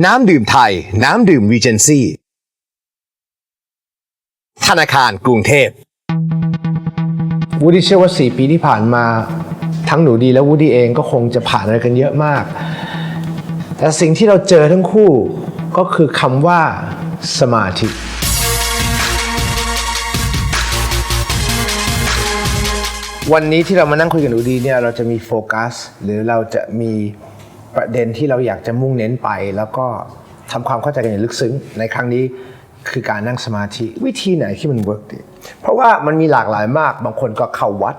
น้ำดื่มไทย น้ำดื่มวีเจนซี่ ธนาคารกรุงเทพวูดี้เชื่อว่า 4 ปีที่ผ่านมา ทั้งหนูดีและวูดดี้เองก็คงจะผ่านอะไรกันเยอะมาก แต่สิ่งที่เราเจอทั้งคู่ก็คือคำว่าสมาธิ วันนี้ที่เรามานั่งคุยกันหนูดีเนี่ยเราจะมีโฟกัส หรือเราจะมี ประเด็นที่เราอยากจะมุ่งเน้นไป แล้วก็ทำความเข้าใจกันอย่างลึกซึ้ง ในครั้งนี้คือการนั่งสมาธิวิธีไหนที่มันเวิร์กดีเพราะว่ามันมีหลากหลายมากบางคนก็เข้าวัด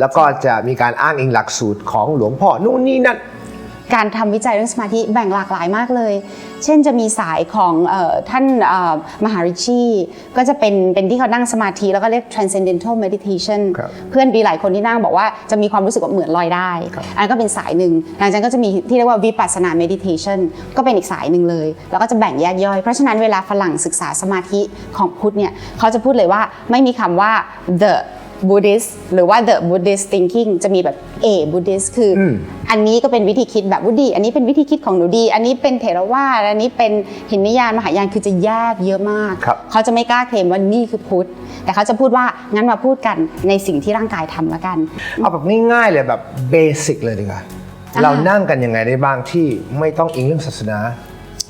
แล้วก็จะมีการอ้างอิงหลักสูตรของหลวงพ่อนู่นนี่นั่น การทำวิจัยเรื่องสมาธิแบ่งหลากหลายมากเลย เช่นจะมีสายของเออท่านเอ่อมหาริชีก็จะเป็นเป็นที่เขานั่งสมาธิ แล้วก็เรียก transcendental meditation ครับเพื่อนดีหลายคนที่นั่งบอกว่าจะมีความรู้สึกว่าเหมือนลอยได้ อันนนก็เป็นสายหนึ่งหลังจากนั้นก็จะมีที่เรียกว่าวิปัสสนา meditation ก็เป็นอีกสายหนึ่งเลย แล้วก็จะแบ่งแยกย่อย เพราะฉะนั้นเวลาฝรั่งศึกษาสมาธิของพุทธเนี่ยเขาจะพูดเลยว่าไม่มีคำว่า the Buddhist หรือว่า the Buddhist thinking จะมีแบบ a Buddhist คืออมอันนี้ก็เป็นวิธีคิดแบบวุดีอันนี้เป็นวิธีคิดของหนูดี อันนี้เป็นเถรวาทอันนี้เป็นหินยานมหายานคือจะแยกเยอะมากครับเขาจะไม่กล้าเคลมว่านี่คือพุทธ แต่เขาจะพูดว่างั้นมาพูดกันในสิ่งที่ร่างกายทำแล้วกัน เอาแบบง่ายๆเลยแบบเบสิกเลยดีกว่าอ่าเรานั่งกันยังไงได้บ้างที่ไม่ต้องอิงเรื่องศาสนา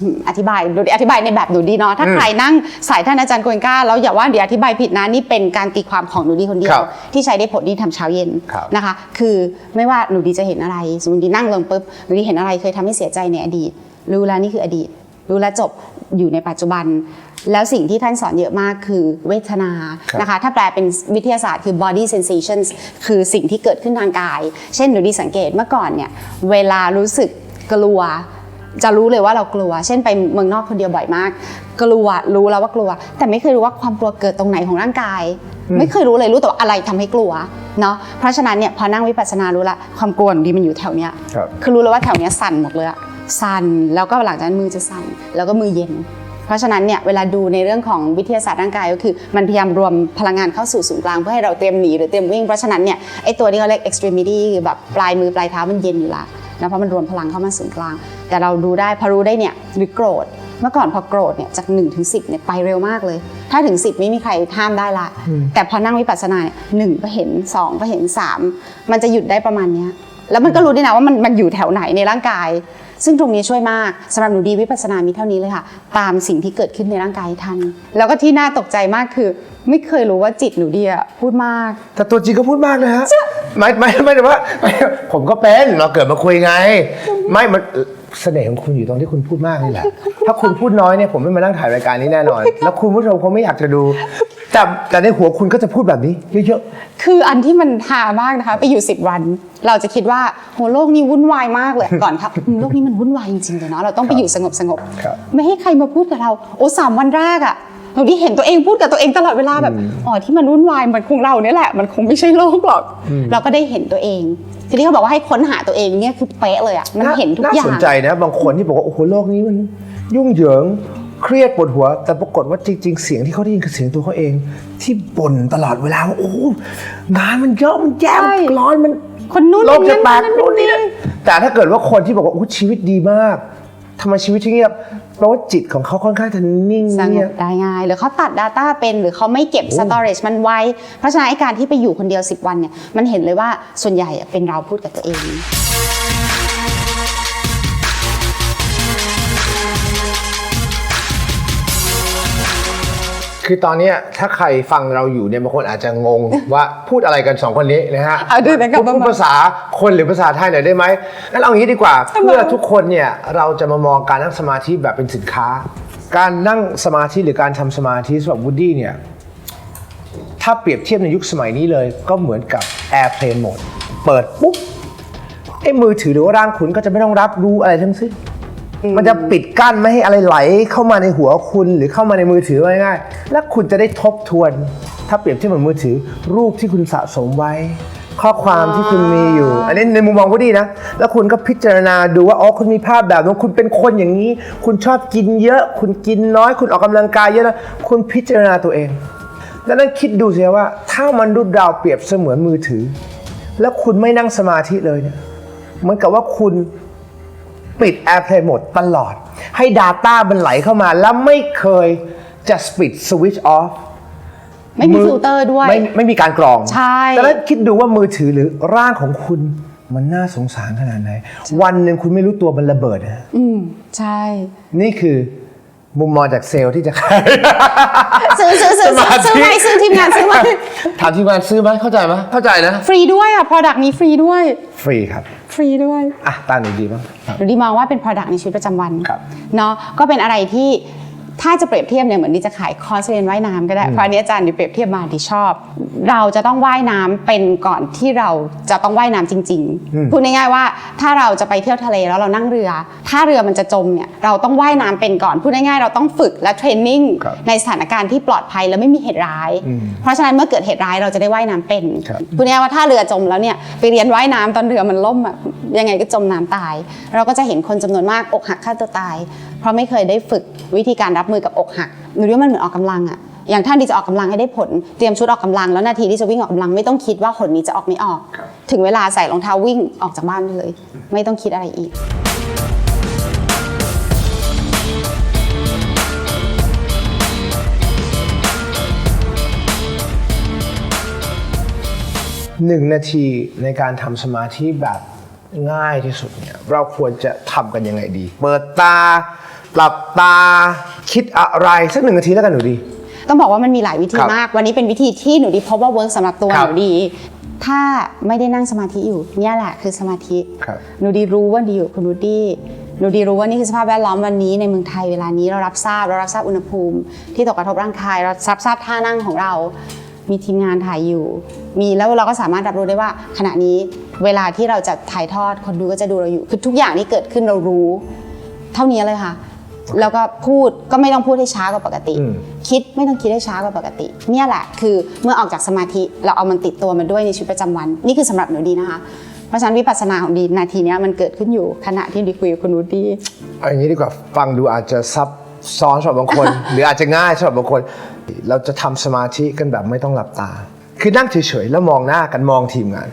อืมอธิบายดูดิอธิบายในแบบหนูดีเนาะถ้าอืมใครนั่งสายท่านอาจารย์โกวนก้าแล้วอย่าว่าเดี๋ยวอธิบายผิดนะนี่เป็นการตีความของหนูดีคนเดียควรับที่ใช้ได้ผลที่ทำเช้าเย็นครับนะคะ คือไม่ว่าหนูดีจะเห็นอะไรสมมติดีนั่งลงปุ๊บหนูดีเห็นอะไรเคยทำให้เสียใจในอดีต รู้แล้วนี่คืออดีต รู้แล้วจบอยู่ในปัจจุบัน แล้วสิ่งที่ท่านสอนเยอะมากคือเวทนาครับนะคะถ้าแปลเป็นวิทยาศาสตร์คือ body sensations คือสิ่งที่เกิดขึ้นทางกาย เช่นหนูดีสังเกตเมื่อก่อนเนี่ยเวลารู้สึกกลัว จะรู้เลยว่าเรากลัว เช่นไปเมืองนอกคนเดียวบ่อยมาก กลัวรู้แล้วว่ากลัว แต่ไม่เคยรู้ว่าความกลัวเกิดตรงไหนของร่างกาย ไม่เคยรู้เลยรู้แต่ว่าอะไรทำให้กลัวเนาะเพราะฉะนั้นเนี่ยพอนั่งวิปัสสนารู้ละความกลัวของดีมันอยู่แถวเนี้ยครับคือรู้เลยว่าแถวเนี้ยสั่นหมดเลยอะสั่นแล้วก็หลังจากนั้นมือจะสั่นแล้วก็มือเย็นเพราะฉะนั้นเนี่ยเวลาดูในเรื่องของวิทยาศาสตร์ร่างกายก็คือ มันพยายามรวมพลังงานเข้าสู่ศูนย์กลางเพื่อให้เราเตรียมหนีหรือเตรียมวิ่ง เพราะฉะนั้นเนี่ยไอตัวที่เขาเรียก extremity คือแบบปลายมือปลายเท้ามันเย็นอยู่ละ นะเพราะมันรวมพลังเข้ามาศูนย์กลาง แต่เราดูได้พอรู้ได้เนี่ยหรือโกรธ เมื่อก่อนพอโกรธเนี่ยจาก1นถึงสิเนี่ยไปเร็วมากเลย ถ้าถึง 10 ไม่มีใครห้ามได้ละ แต่พอนั่งวิปัสสนาเนี่ยหนึ่งก็เห็น 2 ก็เห็น 3 มันจะหยุดได้ประมาณเนี้ยแล้วมันก็รู้ด้วยนะว่ามันมันอยู่แถวไหนในร่างกาย ซึ่งตรงนี้ช่วยมากสำหรับหนูดีวิปัสสนามีเท่านี้เลยค่ะ ตามสิ่งที่เกิดขึ้นในร่างกายให้ทัน แล้วก็ที่น่าตกใจมากคือ ไม่เคยรู้ว่าจิตหนูดีอะพูดมาก แต่ตัวจริงก็พูดมากเลยฮะไม่ไม่ไม่แต่ว่าไม่ผมก็เป็นเราเกิดมาคุยไง ไม่มันเสน่ห์ของคุณอยู่ตรงที่คุณพูดมากนี่แหละ ถ้าคุณพูดน้อยเนี่ยผมไม่มานั่งถ่ายรายการนี้แน่นอน แล้วคุณผู้ชมคงไม่อยากจะดู แต่แต่ในหัวคุณก็จะพูดแบบนี้ เยอะคืออันที่มันหามากนะคะ ไปอยู่ 10 วัน เราจะคิดว่าโหโลกนี้วุ่นวายมากเลยก่อนครับอืมโลกนี้มันวุ่นวายจริงๆเลยเนาะเราต้องไปอยู่สงบสงบๆครับ ไม่ให้ใครมาพูดกับเรา โอ้สามวันแรกอะเราที่เห็นตัวเองพูดกับตัวเองตลอดเวลาแบบอ๋อที่มันวุ่นวายมันคงเราเนี่ยแหละ มันคงไม่ใช่โลกหรอก เราก็ได้เห็นตัวเอง ทีนี้เขาบอกว่าให้ค้นหาตัวเองเนี่ยคือเป๊ะเลยอะๆมันเห็นทุกน่าอย่าสงนใจนะ บางคนที่บอกว่า โอ้โห โลกนี้มันยุ่งเหยิง เครียดปวดหัว แต่ปรากฏว่าจริง ๆ เสียงที่เขาได้ยินคือเสียงตัวเขาเอง ที่บ่นตลอดเวลาว่าโอ้โหงานมันเยอะมันแย่ใช่มันร้อนมันคนนู้นโลกจะแตกคนนู่นนี่นั่นแต่ถ้าเกิดว่าคนที่บอกว่าโอ้ชีวิตดีมากทำไมชีวิตที่เงียบแปลว่าจิตของเขาค่อนข้างจะนิ่งสงเงียบบได้ง่าย หรือเขาตัด Data เป็น หรือเขาไม่เก็บ storage มันไว้ เพราะฉะนั้นไอ้การที่ไปอยู่คนเดียว 10 วันเนี่ยมันเห็นเลยว่าส่วนใหญ่อะเป็นเราพูดกับตัวเอง คือตอนเนี้ยถ้าใครฟังเราอยู่เนี่ยบางคนอาจจะงงว่าพูดอะไรกันสองคนนี้นะฮะเอาดูนะครับพูดภาษาคนหรือภาษาไทยหน่อยได้ไหมงั้นเอาอย่างนี้ดีกว่า เพื่อทุกคนเนี่ยเราจะมามองการนั่งสมาธิแบบเป็นสินค้า การนั่งสมาธิหรือการทำสมาธิสำหรับวูดดี้เนี่ยถ้าเปรียบเทียบในยุคสมัยนี้เลย ก็เหมือนกับ Airplane Mode เปิดปุ๊บไอ้มือถือหรือว่าร่างคุณก็จะไม่ต้องรับรู้อะไรทั้งสิ้น มันจะปิดกั้นไม่ให้อะไรไหลเข้ามาในหัวคุณหรือเข้ามาในมือถือง่ายๆและคุณจะได้ทบทวน ถ้าเปรียบเทียบเหมือนมือถือ รูปที่คุณสะสมไว้ ข้อความที่คุณมีอยู่ อันนี้ในมุมมองก็ดีนะ แล้วคุณก็พิจารณาดูว่าอ๋อคุณมีภาพแบบนั้นคุณเป็นคนอย่างนี้ คุณชอบกินเยอะ คุณกินน้อย คุณออกกำลังกายเยอะนะคุณพิจารณาตัวเองแล้วนั่นคิดดูสิว่า ถ้ามนุษย์เราเปรียบเสมือนมือถือ แล้วคุณไม่นั่งสมาธิเลยเนี่ยเหมือนกับว่าคุณ ปิด Airplane Mode ตลอด ให้ Data มันไหลเข้ามาแล้วไม่เคยจะปิด Switch off ไม่มีฟิลเตอร์ด้วย ไม่ไม่มีการกรองใช่แต่แล้วคิดดูว่ามือถือหรือร่างของคุณมันน่าสงสารขนาดไหน วันหนึ่งคุณไม่รู้ตัวมันระเบิดนะอืมใช่ นี่คือมุมมองจากเซลล์ที่จะขาย ซื้อซื้อซื้อสมาธิซื้อไหมซื้อทีมงานซื้อไหมถามทีมงานซื้อไหมเข้าใจไหมเข้าใจนะ ฟรีด้วยอะ product นี้ฟรีด้วย ฟรีครับ ฟรีด้วย อะตาหนูดีมั้งครับหนูดีมองว่าเป็น product ในชีวิตประจำวัน ครับ เนาะก็เป็นอะไรที่ ถ้าจะเปรียบเทียบเนี่ยเหมือนดีจะขายคอร์สเรียนว่ายน้ำก็ได้เพราะอันนี้อาจารย์ดีเปรียบเทียบมาดีชอบ เราจะต้องว่ายน้ำเป็นก่อนที่เราจะต้องว่ายน้ำจริง ๆ พูดง่ายๆว่าถ้าเราจะไปเที่ยวทะเลแล้วเรานั่งเรือ ถ้าเรือมันจะจมเนี่ยเราต้องว่ายน้ำเป็นก่อนพูดง่ายๆเราต้องฝึกและเทรนนิ่งครับในสถานการณ์ที่ปลอดภัยและไม่มีเหตุร้าย เพราะฉะนั้นเมื่อเกิดเหตุร้ายเราจะได้ว่ายน้ำเป็นครับพูดง่ายๆว่าถ้าเรือจมแล้วเนี่ยไปเรียนว่ายน้ำตอนเรือมันล่มอะยังไงก็จมน้ำตาย เราก็จะเห็นคนจำนวนมากอกหักฆ่าตัวตาย เพราะไม่เคยได้ฝึกวิธีการรับมือกับอกหักหนูว่ามันเหมือนออกกำลังอะอย่างท่านที่จะออกกำลังให้ได้ผลเตรียมชุดออกกำลังแล้วนาทีที่จะวิ่งออกกำลังไม่ต้องคิดว่าหนนี้จะออกไม่ออก ถึงเวลาใส่รองเท้าวิ่งออกจากบ้านไปเลย ไม่ต้องคิดอะไรอีกหนึ่งนาทีในการทำสมาธิแบบง่ายที่สุดเนี่ยเราควรจะทำกันยังไงดี เปิดตา หลับตาคิดอะไรสักหนึ่งนาทีแล้วกันหนูดี ต้องบอกว่ามันมีหลายวิธีครับมาก วันนี้เป็นวิธีที่หนูดีพบว่าเวิร์กสำหรับตัวครัหบนูดี ถ้าไม่ได้นั่งสมาธิอยู่เนี่ยแหละคือสมาธิครับ หนูดีรู้ว่าดีอยู่คุณนูดีหนูดีรู้ว่านี่คือสภาพแวดล้อมวันนี้ในเมืองไทยเวลานี้เรารับทราบเรารับทราบอุณหภูมิ ที่ตกกระทบร่างกายเรารับทราบท่านั่งของเรา มีทีมงานถ่ายอยู่ มีแล้วเราก็สามารถรับรู้ได้ว่า ขณะนี้เวลาที่เราจะถ่ายทอดคนดูก็จะดูเราอยู่คือทุกอย่างที่เกิดขึ้นเรารู้ เท่านี้เลยค่ะ แล้วก็พูดก็ไม่ต้องพูดให้ช้ากว่าปกติอืมคิดไม่ต้องคิดให้ช้ากว่าปกติ เนี่ยแหละคือเมื่อออกจากสมาธิเราเอามันติดตัวมาด้วยในชีวิตประจำวัน นี่คือสำหรับหนูดีนะคะเพราะฉะนั้นวิปัสสนาของดีนาทีเนี้ยมันเกิดขึ้นอยู่ขณะที่ดีคุยกับคุณนูดีเอาอย่างนี้ดีกว่าฟังดูอาจจะซับซ้อนสำหรับบางคน หรืออาจจะง่ายสำหรับบางคน เราจะทำสมาธิกันแบบไม่ต้องหลับตา คือนั่งเฉยๆแล้วมองหน้ากันมองทีมงาน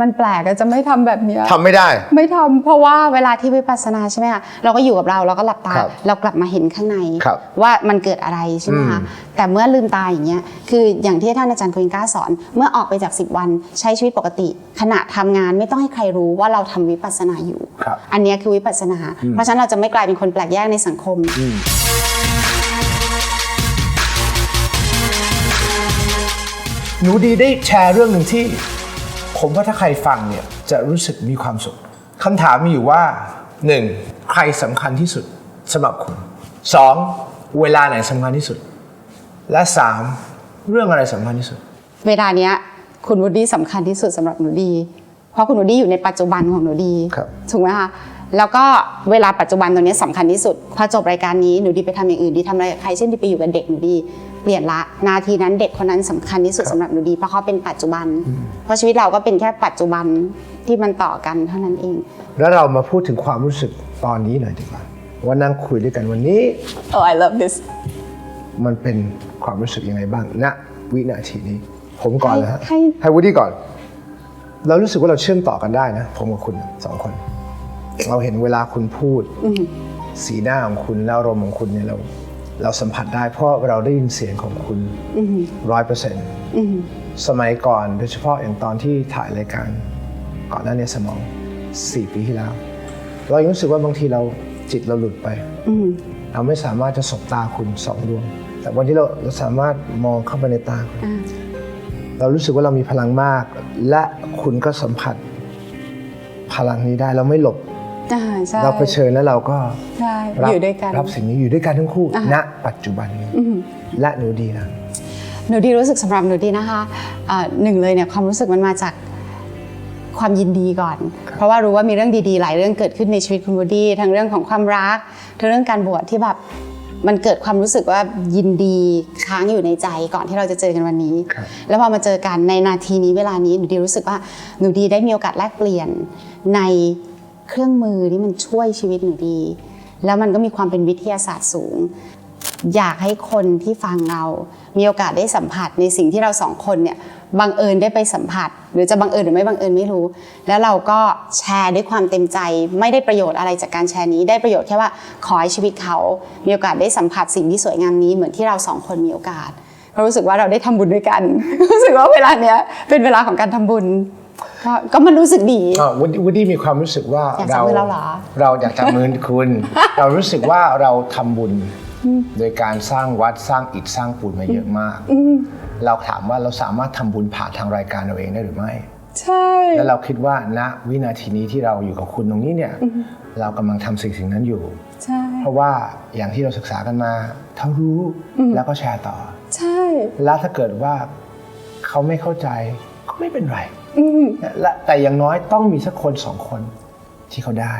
มันแปลกอะจะไม่ทำแบบเนี้ยทำไม่ได้ ไม่ทำเพราะว่าเวลาที่วิปัสสนาใช่ไหมคะเราก็อยู่กับเราเราก็หลับตา ครับเรากลับมาเห็นข้างใน ครับว่ามันเกิดอะไรใช่ไหมคะอืม แต่เมื่อลืมตาอย่างเงี้ยคืออย่างที่ท่านอาจารย์โควินก้าสอน เมื่อออกไปจาก 10 วันใช้ชีวิตปกติ ขณะทำงานไม่ต้องให้ใครรู้ว่าเราทำวิปัสสนาอยู่ ครับ อันเนี้ยคือวิปัสสนา เพราะฉะนั้นเราจะไม่กลายเป็นคนแปลกแยกในสังคม หนูดีได้แชร์เรื่องหนึ่งที่ ผมว่าถ้าใครฟังเนี่ยจะรู้สึกมีความสุขคำถามมีอยู่ว่า 1. ใครสำคัญที่สุดสำหรับคุณ 2. เวลาไหนสำคัญที่สุด และ 3. เรื่องอะไรสำคัญที่สุด เวลาเนี้ยคุณวูดดี้สำคัญที่สุดสำหรับหนูดี เพราะคุณวูดดี้อยู่ในปัจจุบันของหนูดีครับถูกไหมคะแล้วก็เวลาปัจจุบันตรงเนี้ยสำคัญที่สุด พอจบรายการนี้หนูดีไปทำอย่างอื่นดีทำอะไรกับใครเช่นดีไปอยู่กับเด็กหนูดีเปลี่ยนละนาทีนั้นเด็กคนนั้นสำคัญที่สุดสำหรับหนูดีเพราะเขาเป็นปัจจุบัน เพราะชีวิตเราก็เป็นแค่ปัจจุบันที่มันต่อกันเท่านั้นเอง แล้วเรามาพูดถึงความรู้สึกตอนนี้หน่อยดีกว่าว่านั่งคุยด้วยกันวันนี้ Oh I love this มันเป็นความรู้สึกยังไงบ้างณวินาทีนี้ ผมก่อนนะฮะให้ให้วูดดี้ก่อน เรารู้สึกว่าเราเชื่อมต่อกันได้นะ ผมกับคุณสองคน เราเห็นเวลาคุณพูด สีหน้าของคุณและอารมณ์ของคุณเนี่ยเรา เราสัมผัสได้เพราะเราได้ยินเสียงของคุณร้อยเปอร์เซ็นต์สมัยก่อนโดยเฉพาะอย่างตอนที่ถ่ายรายการก่อนหน้านี้สมองสี่ปีที่แล้ว เรายังรู้สึกว่าบางทีเราจิตเราหลุดไปเราไม่สามารถจะสบตาคุณสองดวง แต่วันที่เราเราสามารถมองเข้าไปในตาคุณอ่าเรารู้สึกว่าเรามีพลังมาก และคุณก็สัมผัสพลังนี้ได้เราไม่หลบ อ่าใช่ เราเผชิญแล้วเราก็ใช่รับอยู่ด้วยกัน รับสิ่งนี้อยู่ด้วยกันทั้งคู่อ่าณปัจจุบันนี้และหนูดีนะ หนูดีรู้สึกสำหรับหนูดีนะคะเอ่อหนึ่งเลยเนี่ยความรู้สึกมันมาจากความยินดีก่อน เพราะว่ารู้ว่ามีเรื่องดีๆ หลายเรื่องเกิดขึ้นในชีวิตคุณวูดดี้ทั้งเรื่องของความรักทั้งเรื่องการบวชที่แบบมันเกิดความรู้สึกว่ายินดีค้างอยู่ในใจก่อนที่เราจะเจอกันวันนี้ ครับ แล้วพอมาเจอกันในนาทีนี้เวลานี้หนูดีรู้สึกว่าหนูดีได้มีโอกาสแลกเปลี่ยนใน เครื่องมือที่มันช่วยชีวิตหนูดี แล้วมันก็มีความเป็นวิทยาศาสตร์สูง อยากให้คนที่ฟังเรา มีโอกาสได้สัมผัสในสิ่งที่เราสองคนเนี่ยบังเอิญได้ไปสัมผัส หรือจะบังเอิญหรือไม่บังเอิญไม่รู้ แล้วเราก็แชร์ด้วยความเต็มใจ ไม่ได้ประโยชน์อะไรจากการแชร์นี้ ได้ประโยชน์แค่ว่าขอให้ชีวิตเขา มีโอกาสได้สัมผัสสิ่งที่สวยงามนี้เหมือนที่เราสองคนมีโอกาสเรารู้สึกว่าเราได้ทำบุญด้วยกัน รู้สึกว่าเวลาเนี้ยเป็นเวลาของการทำบุญ ก็ก็มันรู้สึกดี อ่าวูดวูดดี้มีความรู้สึกว่าอยากจับมือเราเหรอ เราอยากจับมือคุณ เรารู้สึกว่าเราทำบุญ โดยการสร้างวัดสร้างอิฐสร้างปูนมาเยอะมาก เราถามว่าเราสามารถทำบุญผ่านทางรายการเราเองได้หรือไม่ ใช่ แล้วเราคิดว่าณวินาทีนี้ที่เราอยู่กับคุณตรงนี้เนี่ย เรากำลังทำสิ่งสิ่งนั้นอยู่ ใช่ เพราะว่าอย่างที่เราศึกษากันมาเขารู้แล้วก็แชร์ต่อ ใช่ แล้วถ้าเกิดว่าเขาไม่เข้าใจก็ ไม่เป็นไรและแต่อย่างน้อยต้องมีสักคนสองคนที่เขาได้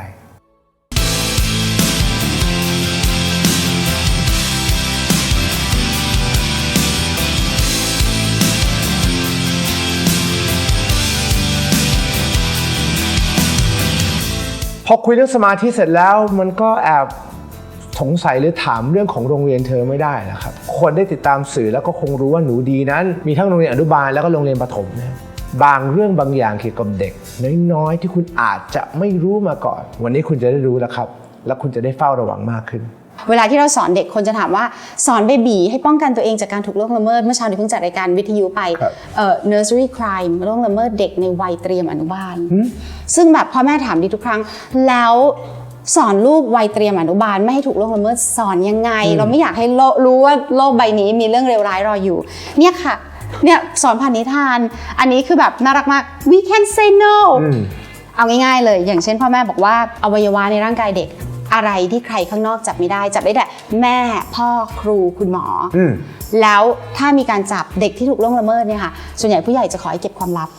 พอคุยเรื่องสมาธิเสร็จแล้วมันก็แอบสงสัยหรือถามเรื่องของโรงเรียนเธอไม่ได้นะครับ คนได้ติดตามสื่อแล้วก็คงรู้ว่าหนูดีนั้น มีทั้งโรงเรียนอนุบาลแล้วก็โรงเรียนประถมนะ บางเรื่องบางอย่างเกี่ยวกับเด็ก น้อยๆ ที่คุณอาจจะไม่รู้มาก่อน วันนี้คุณจะได้รู้แล้วครับ แล้วคุณจะได้เฝ้าระวังมากขึ้น เวลาที่เราสอนเด็กคนจะถามว่าสอนเบบีให้ป้องกันตัวเองจากการถูกล่วงละเมิด เมื่อเช้านี้เพิ่งจัดรายการวิทยุไปครับเอ่อ nursery crime ล่วงละเมิดเด็กในวัยเตรียมอนุบาลซึ่งแบบพ่อแม่ถามดีทุกครั้ง แล้วสอนลูกวัยเตรียมอนุบาลไม่ให้ถูกล่วงละเมิดสอนยังไง เราไม่อยากให้โลกรู้ว่าโลกใบนี้มีเรื่องเลวร้ายรออยู่ เนี่ยค่ะ เนี่ยสอนผ่านนิทาน อันนี้คือแบบน่ารักมาก we can say no เอาง่ายๆเลย อย่างเช่นพ่อแม่บอกว่าอวัยวะในร่างกายเด็กอะไรที่ใครข้างนอกจับไม่ได้ จับได้แต่แม่พ่อครูคุณหมออมแล้วถ้ามีการจับเด็กที่ถูกล่วงละเมิดเนี่ยค่ะส่วนใหญ่ผู้ใหญ่จะขอให้เก็บความลับ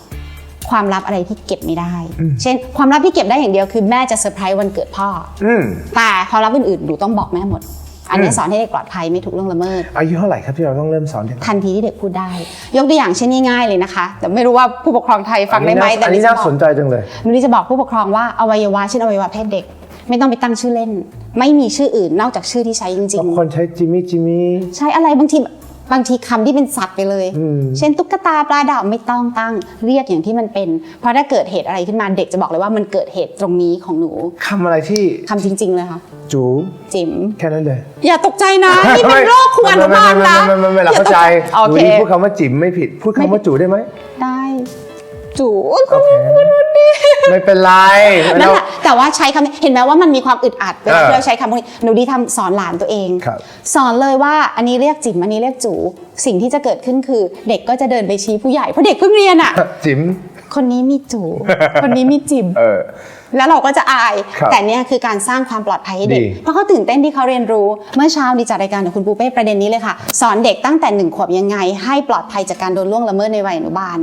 ความลับอะไรที่เก็บไม่ได้ เช่น ความลับที่เก็บได้อย่างเดียวคือแม่จะเซอร์ไพรส์วันเกิดพ่ออืมแต่ความลับอื่นๆหนูต้องบอกแม่หมด อันนี้สอนให้เด็กปลอดภัยไม่ถูกล่วงละเมิด อายุเท่าไหร่ครับที่เราต้องเริ่มสอนเด็กทันทีที่เด็กพูดได้ ยกตัวอย่างเช่นง่ายๆเลยนะคะ แต่ไม่รู้ว่าผู้ปกครองไทยฟังได้ไหมแต่อันนี้จะน่าบอกสนใจจังเลยหนูนี่จะบอกผู้ปกครองว่าอวัยวะเช่นอวัยวะเพศเด็กไม่ต้องไปตั้งชื่อเล่น ไม่มีชื่ออื่นนอกจากชื่อที่ใช้จริบางงคนใช้จิมมี่จิมมี่ๆใช้อะไรบางที บางทีคำที่เป็นสัตว์ไปเลย เช่นตุ๊กตาปลาดาวไม่ต้องตั้งเรียกอย่างที่มันเป็น เพราะถ้าเกิดเหตุอะไรขึ้นมาเด็กจะบอกเลยว่ามันเกิดเหตุตรงนี้ของหนูคำอะไรที่คำจริง ๆ เลยค่ะจูจิ๋มแค่นั้นเลย อย่าตกใจนะนี่เป็นโรคครูอนุบาลนะไม่ไม่ไม่ไม่เราเข้าใจโอหนูเคนี่พูดคำว่าจิ๋มไม่ผิด พูดคำว่าจูได้ไหมได้จูโอเค ไม่เป็นไรนั่นเราแหละแต่ว่าใช้คำนี้เห็นไหมว่ามันมีความอึดอัดเวลาเออที่เราใช้คำพวกนี้หนูดีทำสอนหลานตัวเอง ครับ สอนเลยว่าอันนี้เรียกจิ๋มอันนี้เรียกจู สิ่งที่จะเกิดขึ้นคือ เด็กก็จะเดินไปชี้ผู้ใหญ่เพราะเด็กเพิ่งเรียนอะ จิ๋ม คนนี้มีจูคนนี้มีจิ๋มเออแล้วเราก็จะอายครับแต่เนี่ยคือการสร้างความปลอดภัยให้เด็กดีเพราะเขาตื่นเต้นที่เขาเรียนรู้ เมื่อเช้าดีจัดรายการกับคุณปูเป้ประเด็นนี้เลยค่ะ สอนเด็กตั้งแต่หนึ่งขวบยังไง ให้ปลอดภัยจากการโดนล่วงละเมิดในวัยอนุบาล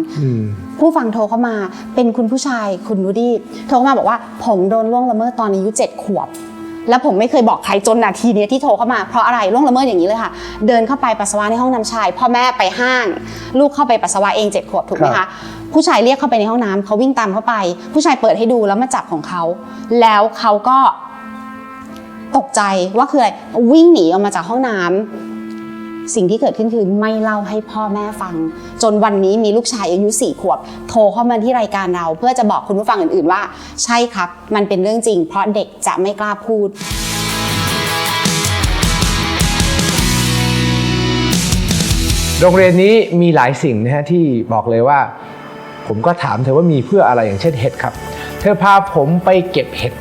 ผู้ฟังโทรเข้ามาเป็นคุณผู้ชายคุณนูดี้โทรเข้ามาบอกว่าผมโดนล่วงละเมิดตอนอายุเจ็ดขวบแล้วผมไม่เคยบอกใครจนนาทีเนี้ยที่โทรเข้ามาเพราะอะไรล่วงละเมิดอย่างนี้เลยค่ะ เดินเข้าไปปัสสาวะในห้องน้ำชาย พ่อแม่ไปห้าง ลูกเข้าไปปัสสาวะเองเจ็ดขวบถูกไหมครัคะบ ผู้ชายเรียกเข้าไปในห้องน้ำเขาวิ่งตามเข้าไป ผู้ชายเปิดให้ดูแล้วมาจับของเขา แล้วเขาก็ตกใจว่าคืออะไรวิ่งหนีออกมาจากห้องน้ำสิ่งที่เกิดขึ้นคือไม่เล่าให้พ่อแม่ฟัง จนวันนี้มีลูกชายอายุสี่ขวบ โทรเข้ามาที่รายการเรา เพื่อจะบอกคุณผู้ฟังอื่น ๆ ว่า ใช่ครับ มันเป็นเรื่องจริง เพราะเด็กจะไม่กล้าพูดโรงเรียนนี้มีหลายสิ่งนะฮะที่บอกเลยว่า ผมก็ถามเธอว่ามีเพื่ออะไรอย่างเช่นเห็ดครับ เธอพาผมไปเก็บเห็ด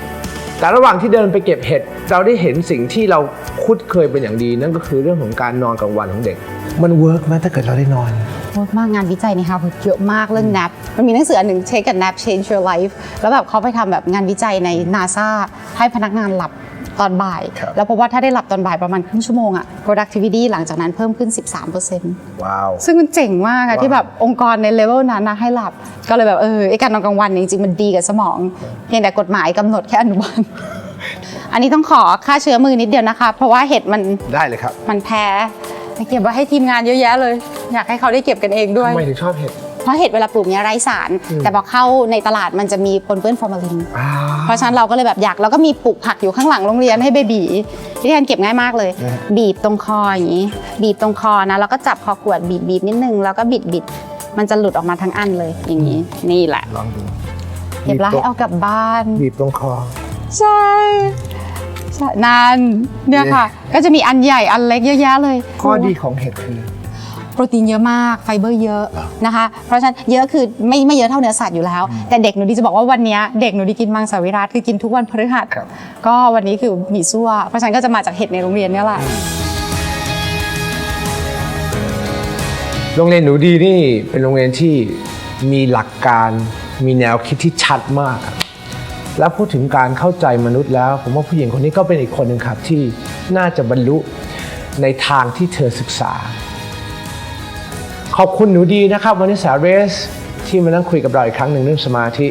แต่ระหว่างที่เดินไปเก็บเห็ด เราได้เห็นสิ่งที่เราคุ้นเคยเป็นอย่างดี นั่นก็คือเรื่องของการนอนกลางวันของเด็ก มันเวิร์กไหมถ้าเกิดเราได้นอนเวิร์กมากงานวิจัยในฮาร์วาร์ดเยอะมากเรื่อง nap มันมีหนังสืออันหนึ่ง Take a nap change your life แล้วแบบเขาไปทำแบบงานวิจัยใน NASA ให้พนักงานหลับ ตอนบ่าย ครับ แล้วพบว่าถ้าได้หลับตอนบ่ายประมาณครึ่งชั่วโมงอะ productivity หลังจากนั้นเพิ่มขึ้น 13%ว้าว ซึ่งมันเจ๋งมากอะว้าว ที่แบบองค์กรในเลเวลนั้นนะให้หลับก็เลยแบบเออไอการนอนกลางวันเนี่ยจริงๆมันดีกับสมองเพียงแต่กฎหมายกำหนดแค่อนุบาล อันนี้ต้องขอค่าเชื้อมือนิดเดียวนะคะ เพราะว่าเห็ดมันได้เลยครับมันแพ้แต่เก็บไว้ให้ทีมงานเยอะแยะเลย อยากให้เขาได้เก็บกันเองด้วย ทำไมถึงชอบเห็ด เพราะเห็ดเวลาปลูกเนี่ยไร้สาร แต่พอเข้าในตลาดมันจะมีปนเปื้อนฟอร์มาลินอ่าเพราะฉะนั้นเราก็เลยแบบอยากแล้วก็มีปลูกผักอยู่ข้างหลังโรงเรียนให้เบบีที่การเก็บง่ายมากเลยนะฮะบีบตรงคออย่างนี้ บีบตรงคอนะแล้วก็จับคอขวดบีบบีบนิดนึงแล้วก็บิดบิดมันจะหลุดออกมาทั้งอันเลยอย่างนี้นี่แหละลองดูเก็บแล้วให้เอากลับบ้าน บีบตรงคอ ใช่ใช่นานเนี่ยค่ะ ก็จะมีอันใหญ่อันเล็กเยอะแยะเลย ข้อดีของเห็ดคือ โปรตีนเยอะมากไฟเบอร์เยอะนะคะ เพราะฉะนั้นเยอะคือไม่ไม่เยอะเท่าเนื้อสัตว์อยู่แล้ว แต่เด็กหนูดีจะบอกว่าวันเนี้ยเด็กหนูดีกินมังสวิรัตคือกินทุกวันพฤหัสครับก็วันนี้คือหมี่ซั่วเพราะฉะนั้นก็จะมาจากเห็ดในโรงเรียนเนี่ยแหละโรงเรียนหนูดีนี่เป็นโรงเรียนที่มีหลักการมีแนวคิดที่ชัดมากครับแล้วพูดถึงการเข้าใจมนุษย์แล้ว ผมว่าผู้หญิงคนนี้ก็เป็นอีกคนหนึ่งครับที่น่าจะบรรลุในทางที่เธอศึกษา ขอบคุณหนูดีนะครับวันนี้สาเรสที่มานั่งคุยกับเราอีกครั้งหนึ่งเรื่องสมาธิ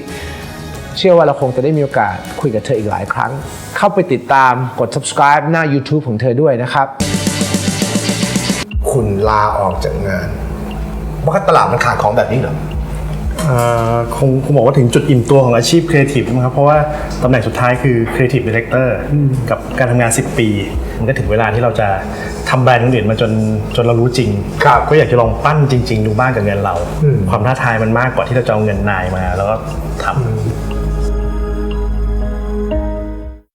เชื่อว่าเราคงจะได้มีโอกาสคุยกับเธออีกหลายครั้ง เข้าไปติดตามกด subscribe หน้า YouTube ของเธอด้วยนะครับ คุณลาออกจากงานว่าตลาดมันขาดของแบบนี้เหรอเอ่อ คงคงบอกว่าถึงจุดอิ่มตัวของอาชีพครีเอทีฟนะครับเพราะว่าตำแหน่งสุดท้ายคือครีเอทีฟดีเลกเตอร์กับการทำงาน 10 ปี มันก็ถึงเวลาที่เราจะทำแบรนด์อื่นมาจนจนเรารู้จริงครับก็อยากจะลองปั้นจริง ๆ ดูบ้างกับเงินเรา ความท้าทายมันมากกว่าที่เราจะเอาเงินนายมาแล้วก็ทำ